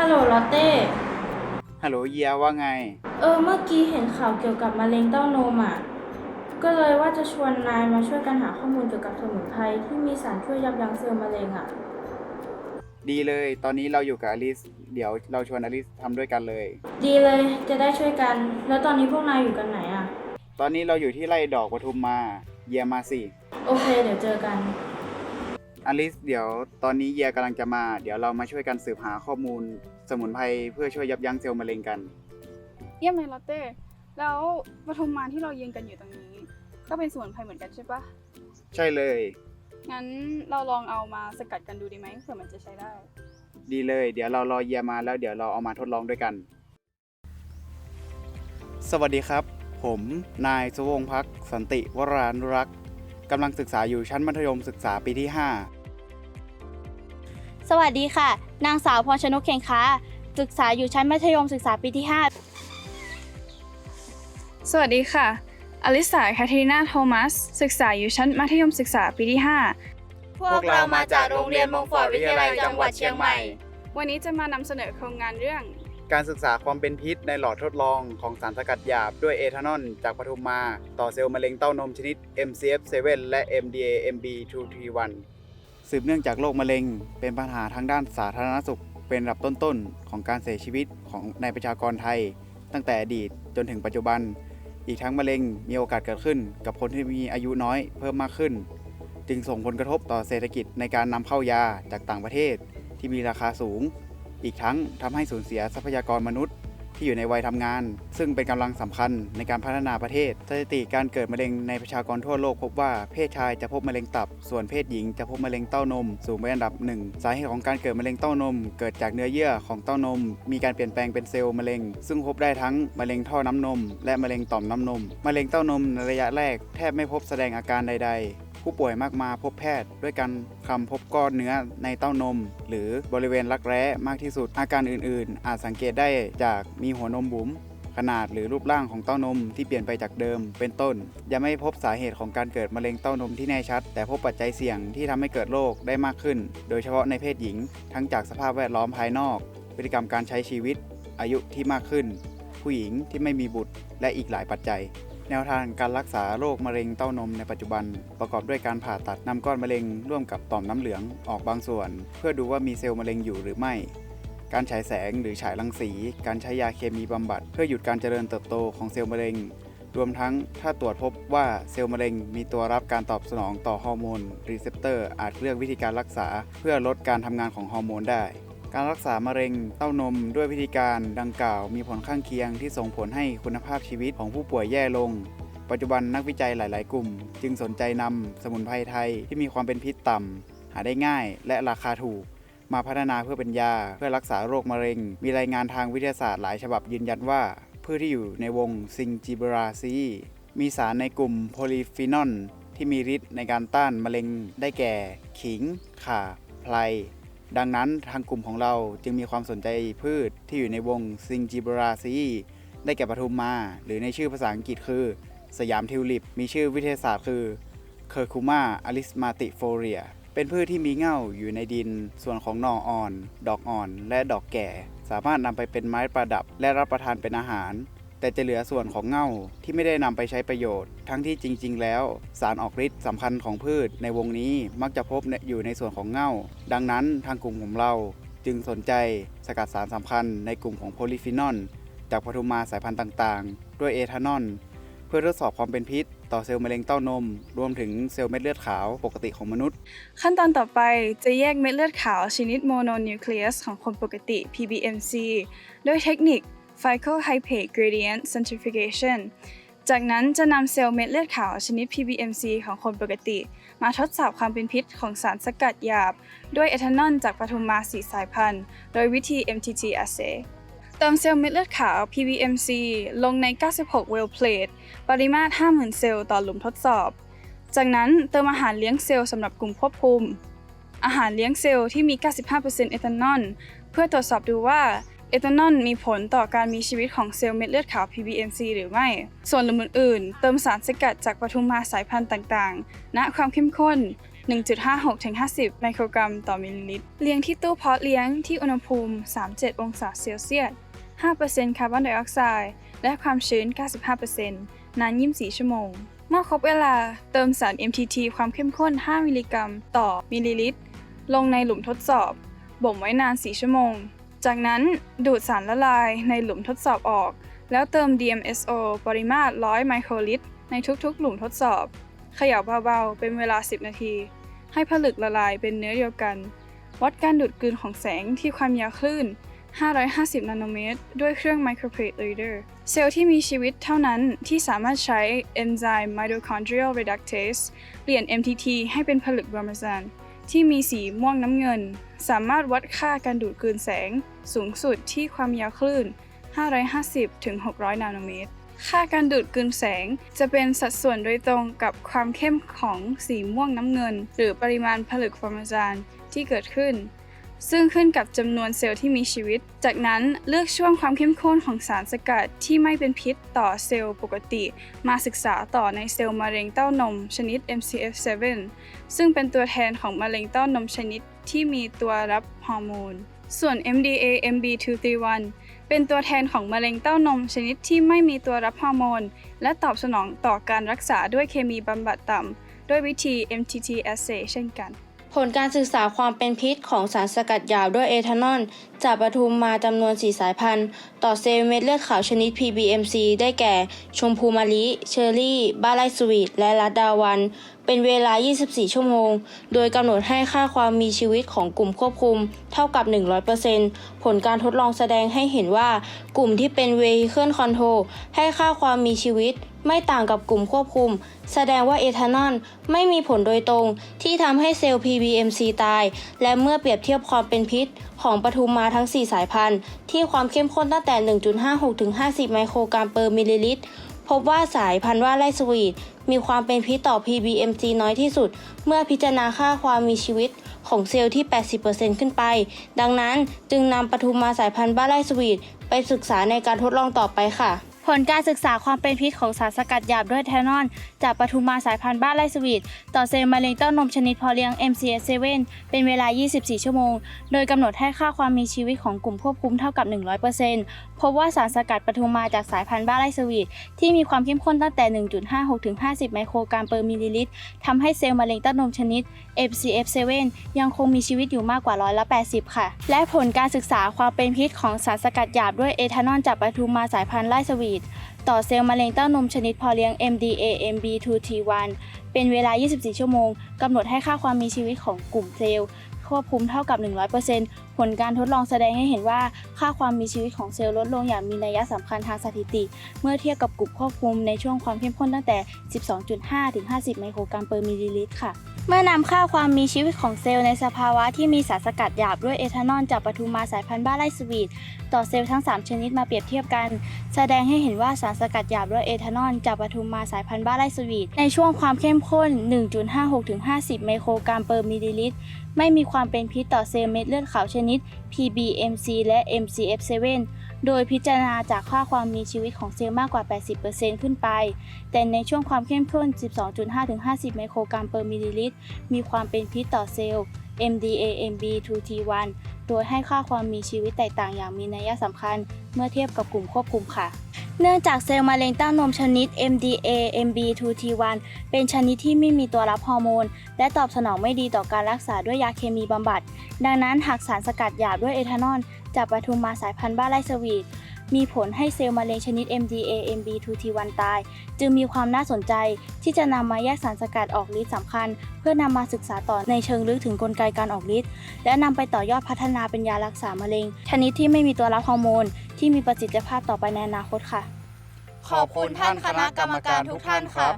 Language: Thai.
ฮัลโหลลอตเต้ ฮัลโหลเยียว่าไง เออ เมื่อกี้เห็นข่าวเกี่ยวกับมะเร็งเต้านมอะ ก็เลยว่าจะชวนนายมาช่วยกันหาข้อมูลเกี่ยวกับสมุนไพรที่มีสารช่วยยับยั้งเซลล์มะเร็งอะ ดีเลย ตอนนี้เราอยู่กับอลิส เดี๋ยวเราชวนอลิสทำด้วยกันเลย ดีเลย จะได้ช่วยกัน แล้วตอนนี้พวกนายอยู่กันไหนอะ ตอนนี้เราอยู่ที่ไร่ดอกปทุมมา เยียมาสิ โอเค เดี๋ยวเจอกัน อลิสเดี๋ยวตอนนี้เยียกำลังจะมา เดี๋ยวเรามาช่วยกันสืบหาข้อมูลสมุนไพรเพื่อช่วยยับยั้งเซลล์มะเร็งกัน เยี่ยมเลยลอตเต้ แล้วปทุมมาที่เรายืนกันอยู่ตรงนี้ ก็เป็นสมุนไพรเหมือนกันใช่ปะใช่เลย งั้นเราลองเอามาสกัดกันดูดีไหมเผื่อมันจะใช้ได้ ดีเลย เดี๋ยวเรารอเยียมาแล้วเดี๋ยวเราเอามาทดลองด้วยกัน สวัสดีครับ ผมนายสุวงศ์พักดิ์สันติวรานุรักษ์กำลังศึกษาอยู่ชั้นมัธยมศึกษาปีที่ 5 สวัสดีค่ะ นางสาวพรชนกเข่งค้า ศึกษาอยู่ชั้นมัธยมศึกษาปีที่สวัสดีค่ะ อลิสาแคทรีนาโทมัส ศึกษาอยู่ชั้นมัธยมศึกษาปีที่ 5 พวกเรามาจากโรงเรียนมงฟอร์ดวิทยาลัยจังหวัดเชียงใหม่5วันนี้จะมานำเสนอโครงงานเรื่อง การศึกษาความเป็นพิษในหลอดทดลองของสารสกัดหยาบด้วยเอทานอลจากปทุมมา ต่อเซลล์มะเร็งเต้านมชนิด MCF7 และ MDA MB231 สืบเนื่องจากโรคมะเร็ง เป็นปัญหาทางด้านสาธารณสุข เป็นระดับต้นๆ ของการเสียชีวิตของในประชากรไทย ตั้งแต่อดีตจนถึงปัจจุบัน อีกทั้งมะเร็งมีโอกาสเกิดขึ้น กับคนที่มีอายุน้อยเพิ่มมากขึ้น จึงส่งผลกระทบต่อเศรษฐกิจในการนำเข้ายาจากต่างประเทศที่มีราคาสูง อีกทั้งทำให้สูญเสียทรัพยากรมนุษย์ ที่อยู่ในวัยทำงาน ซึ่งเป็นกำลังสำคัญในการพัฒนาประเทศ สถิติการเกิดมะเร็งในประชากรทั่วโลกพบว่าเพศชายจะพบมะเร็งตับ ส่วนเพศหญิงจะพบมะเร็งเต้านม สูงเป็นอันดับหนึ่งสาเหตุของการเกิดมะเร็งเต้านม เกิดจากเนื้อเยื่อของเต้านม มีการเปลี่ยนแปลงเป็นเซลล์มะเร็ง ซึ่งพบได้ทั้งมะเร็งท่อน้ำนม และมะเร็งต่อมน้ำนมมะเร็งเต้านมในระยะแรกแทบไม่พบแสดงอาการใด ๆ ผู้ป่วยมักมาพบแพทย์ ด้วยการคำพบก้อนเนื้อในเต้านม หรือบริเวณรักแร้มากที่สุด อาการอื่นๆ อาจสังเกตได้จากมีหัวนมบุ๋มขนาดหรือรูปร่างของเต้านมที่เปลี่ยนไปจากเดิมเป็นต้น ยังไม่พบสาเหตุของการเกิดมะเร็งเต้านมที่แน่ชัด แต่พบปัจจัยเสี่ยงที่ทำให้เกิดโรคได้มากขึ้น โดยเฉพาะในเพศหญิง ทั้งจากสภาพแวดล้อมภายนอก พฤติกรรมการใช้ชีวิต อายุที่มากขึ้น ผู้หญิงที่ไม่มีบุตรและอีกหลายปัจจัย แนวทางการรักษาโรคมะเร็งเต้านมในปัจจุบัน ประกอบด้วยการผ่าตัดนำก้อนมะเร็งร่วมกับต่อมน้ำเหลืองออกบางส่วน เพื่อดูว่ามีเซลล์มะเร็งอยู่หรือไม่ การฉายแสงหรือฉายรังสี การใช้ยาเคมีบำบัด เพื่อหยุดการเจริญเติบโตของเซลล์มะเร็ง รวมทั้งถ้าตรวจพบว่าเซลล์มะเร็งมีตัวรับการตอบสนองต่อฮอร์โมนรีเซพเตอร์อาจเลือกวิธีการรักษา เพื่อลดการทำงานของฮอร์โมนได้ การรักษามะเร็งเต้านมด้วยวิธีการดังกล่าวมีผลข้างเคียงที่ส่งผลให้คุณภาพชีวิตของผู้ป่วยแย่ลง ปัจจุบันนักวิจัยหลาย ๆ กลุ่ม จึงสนใจนำสมุนไพรไทยที่มีความเป็นพิษต่ำ หาได้ง่ายและราคาถูก มาพัฒนาเพื่อเป็นยา เพื่อรักษาโรคมะเร็ง มีรายงานทางวิทยาศาสตร์หลายฉบับยืนยันว่าพืชที่อยู่ในวงซิงจิบราซีมีสารในกลุ่มโพลีฟีนอลที่มีฤทธิ์ในการต้านมะเร็งได้แก่ ขิง ข่า ไพร ดังนั้นทางกลุ่มของเราจึงมีความสนใจพืชที่อยู่ในวงซิงจิบราซีได้แก่ปทุมมา หรือในชื่อภาษาอังกฤษคือ สยามทิวลิป มีชื่อวิทยาศาสตร์คือเคอร์คูมาอลิสมาติโฟเรียเป็นพืชที่มีเง่าอยู่ในดิน ส่วนของหน่ออ่อน ดอกอ่อน และดอกแก่ สามารถนำไปเป็นไม้ประดับ และรับประทานเป็นอาหาร แต่จะเหลือส่วนของเง่าที่ไม่ได้นำไปใช้ประโยชน์ ทั้งที่จริง ๆ แล้ว สารออกฤทธิ์สำคัญของพืชในวงนี้มักจะพบอยู่ในส่วนของเง่า ดังนั้นทางกลุ่มของเราจึงสนใจสกัดสารสำคัญในกลุ่มของโพลีฟีนอลจากปทุมมาสายพันธุ์ต่างๆ ด้วยเอทานอลเพื่อทดสอบความเป็นพิษ ต่อเซลล์มะเร็งเต้านม รวมถึงเซลล์เม็ดเลือดขาวปกติของมนุษย์ ขั้นตอนต่อไปจะแยกเม็ดเลือดขาวชนิดโมโนนิวเคลียสของคนปกติ PBMC ด้วยเทคนิค Phycohypate Gradient Centrifugation จากนั้นจะนำเซลล์เม็ดเลือดขาวชนิด PBMC ของคนปกติ มาทดสอบความเป็นพิษของสารสกัดหยาบ ด้วยเอทานอลจากปฐุมมาสีสายพันธุ์ โดยวิธี MTT assay เติมเซลล์เม็ดเลือดขาว PBMC ลงใน 96 well plate ปริมาตร 50,000 เซลล์ต่อหลุมทดสอบ จากนั้นเติมอาหารเลี้ยงเซลล์สำหรับกลุ่มควบคุม อาหารเลี้ยงเซลล์ที่มี 95%เอทานอล เพื่อตรวจสอบดูว่า เอทานอลมีผลต่อการมีชีวิตของเซลล์เม็ดเลือดขาว PBMC หรือไม่ ส่วนหลุมอื่นๆเติมสารสกัดจากปทุมมาสายพันธุ์ต่างๆ ณ ความเข้มข้น 1.56-50 ไมโครกรัมต่อมิลลิลิตร เลี้ยงที่ตู้เพาะเลี้ยงที่อุณหภูมิ 37 องศาเซลเซียส 5%คาร์บอนไดออกไซด์และความชื้น 95%นาน 24 ชั่วโมง เมื่อครบเวลาเติมสาร MTT ความเข้มข้น 5 มิลลิกรัม ต่อมิลลิลิตร ลงในหลุมทดสอบ บ่มไว้นาน 4 ชั่วโมง จากนั้นดูดสารละลายในหลุมทดสอบออก แล้วเติม DMSO ปริมาตร 100 ไมโครลิตร ในทุกๆ หลุมทดสอบ เขย่าเบาๆ เป็นเวลา 10 นาที ให้ผลึกละลายเป็นเนื้อเดียวกัน วัดการดูดกลืนของแสงที่ความยาวคลื่น 550 นาโนเมตร ด้วยเครื่อง Microplate Reader เซลล์ที่มีชีวิตเท่านั้นที่สามารถใช้เอนไซม์ Mitochondrial Reductase เปลี่ยน MTT ให้เป็นผลึกบรมาซานที่มีสีม่วงน้ำเงิน สามารถวัดค่าการดูดกลืนแสง สูงสุดที่ความยาวคลื่น 550-600นาโนเมตร ค่าการดูดกลืนแสงจะเป็นสัดส่วนโดยตรงกับความเข้มของสีม่วงน้ำเงิน หรือปริมาณผลึกฟอร์มาจานที่เกิดขึ้น ซึ่งขึ้นกับจำนวนเซลล์ที่มีชีวิต จากนั้นเลือกช่วงความเข้มข้นของสารสกัดที่ไม่เป็นพิษต่อเซลล์ปกติ มาศึกษาต่อในเซลล์มะเร็งเต้านมชนิด MCF7 ซึ่งเป็นตัวแทนของมะเร็งเต้านมชนิดที่มีตัวรับฮอร์โมน ส่วน MDA MB231 เป็นตัวแทนของมะเร็งเต้านมชนิดที่ไม่มีตัวรับฮอร์โมน และตอบสนองต่อการรักษาด้วยเคมีบำบัดต่ำด้วยวิธี MTT assay เช่นกัน ผลการศึกษาความเป็นพิษของสารสกัดยาวด้วยเอทานอล จากปทุมมาจำนวน 4 สายพันธุ์ ต่อเซลล์เม็ดเลือดขาวชนิด PBMC ได้แก่ ชมพูมะลิ เชอร์รี่ บ้าไลสวีท และลัดดาวัน เป็นเวลา 24 ชั่วโมง โดยกำหนดให้ค่าความมีชีวิตของกลุ่มควบคุม เท่ากับ 100%ผลการทดลองแสดงให้เห็นว่า กลุ่มที่เป็น Vehicle Control ให้ค่าความมีชีวิตไม่ต่างกับกลุ่มควบคุม แสดงว่าเอทานอลไม่มีผลโดยตรง ที่ทำให้เซลล์ PBMC ตาย และเมื่อเปรียบเทียบความเป็นพิษ ของปทุมมาทั้ง 4 สายพันธุ์ ที่ความเข้มข้นตั้งแต่ 1.56 ถึง 50 ไมโครกรัมเปอร์มิลลิลิตร พบว่าสายพันธุ์ว่าไล่สวีดมีความเป็นพิษต่อ PBMC น้อยที่สุด เมื่อพิจารณาค่าความมีชีวิตของเซลล์ที่ 80%ขึ้นไป ดังนั้นจึงนำปทุมมาสายพันธุ์บ้าไล่สวีดไปศึกษาในการทดลองต่อไปค่ะ ผลการศึกษาความเป็นพิษของสารสกัดหยาบด้วยเทนอลจากปทุมมาสายพันธุ์บ้าไลสวีทต่อเซลล์มะเร็งเต้านมชนิดพอเลี้ยง MCS7 เป็นเวลา 24 ชั่วโมง โดยกำหนดให้ค่าความมีชีวิตของกลุ่มควบคุมเท่ากับ 100%พบว่าสารสกัดปทุมมาจากสายพันธุ์บ้าไลสวีทที่มีความเข้มข้นตั้งแต่ 1.56 ถึง 50 ไมโครกรัมเปอร์มิลลิลิตรทำให้เซลล์มะเร็งเต้านมชนิด MCF7 ยังคงมีชีวิตอยู่มากกว่าร้อยละ80 ค่ะ และผลการศึกษาความเป็นพิษของสารสกัดหยาบด้วยเอทานอลจากปทุมมาสายพันธุ์ไลสวีทต่อเซลล์มะเร็งเต้านมชนิดพอเลี้ยง MDA MB2T1 เป็นเวลา 24 ชั่วโมง กำหนดให้ค่าความมีชีวิตของกลุ่มเซลล์ควบคุมเท่ากับ 100% ผลการทดลองแสดงให้เห็นว่า ค่าความมีชีวิตของเซลล์ลดลงอย่างมีนัยสำคัญทางสถิติ เมื่อเทียบกับกลุ่มควบคุมในช่วงความเข้มข้นตั้งแต่ 12.5 ถึง 50 ไมโครกรัมเปอร์มิลลิลิตรค่ะเมื่อนำค่าความมีชีวิตของเซลล์ในสภาวะที่มีสารสกัดหยาบด้วยเอทานอลจากปทุมมาสายพันธุ์บ้าไลสวีทต่อเซลล์ทั้ง 3 ชนิดมาเปรียบเทียบกัน แสดงให้เห็นว่าสารสกัดหยาบด้วยเอทานอลจากปทุมมาสายพันธุ์บ้าไลสวีทในช่วงความเข้มข้น 1.56-50 ไมโครกรัมเปอร์มิลลิลิตรไม่มีความเป็นพิษต่อเซลล์เม็ดเลือดขาวชนิด PBMC และ MCF7 โดยพิจารณาจากค่าความมีชีวิตของเซลล์มากกว่า 80%ขึ้นไป แต่ในช่วงความเข้มข้น 12.5-50 ไมโครกรัมเปอร์มิลลิลิตร มีความเป็นพิษต่อเซลล์ MDA MB2T1 โดยให้ค่าความมีชีวิตแตกต่างอย่างมีนัยสำคัญ เมื่อเทียบกับกลุ่มควบคุมค่ะ เนื่องจากเซลล์มะเร็งเต้านมชนิด MDA MB2T1 เป็นชนิดที่ไม่มีตัวรับฮอร์โมน และตอบสนองไม่ดีต่อการรักษาด้วยยาเคมีบำบัด ดังนั้นหากสารสกัดหยาบด้วยเอทานอลจากปทุมมาสายพันธุ์บ้าไลสวีท มีผลให้เซลล์มะเร็งชนิด MDA MB2T1 ตาย จึงมีความน่าสนใจที่จะนำมาแยกสารสกัดออกฤทธิ์สำคัญ เพื่อนำมาศึกษาต่อในเชิงลึกถึงกลไกการออกฤทธิ์และนำไปต่อยอดพัฒนาเป็นยารักษามะเร็ง ชนิดที่ไม่มีตัวรับฮอร์โมน ที่มีประสิทธิภาพต่อไปในอนาคตค่ะ ขอบคุณท่านคณะกรรมการทุกท่านครับ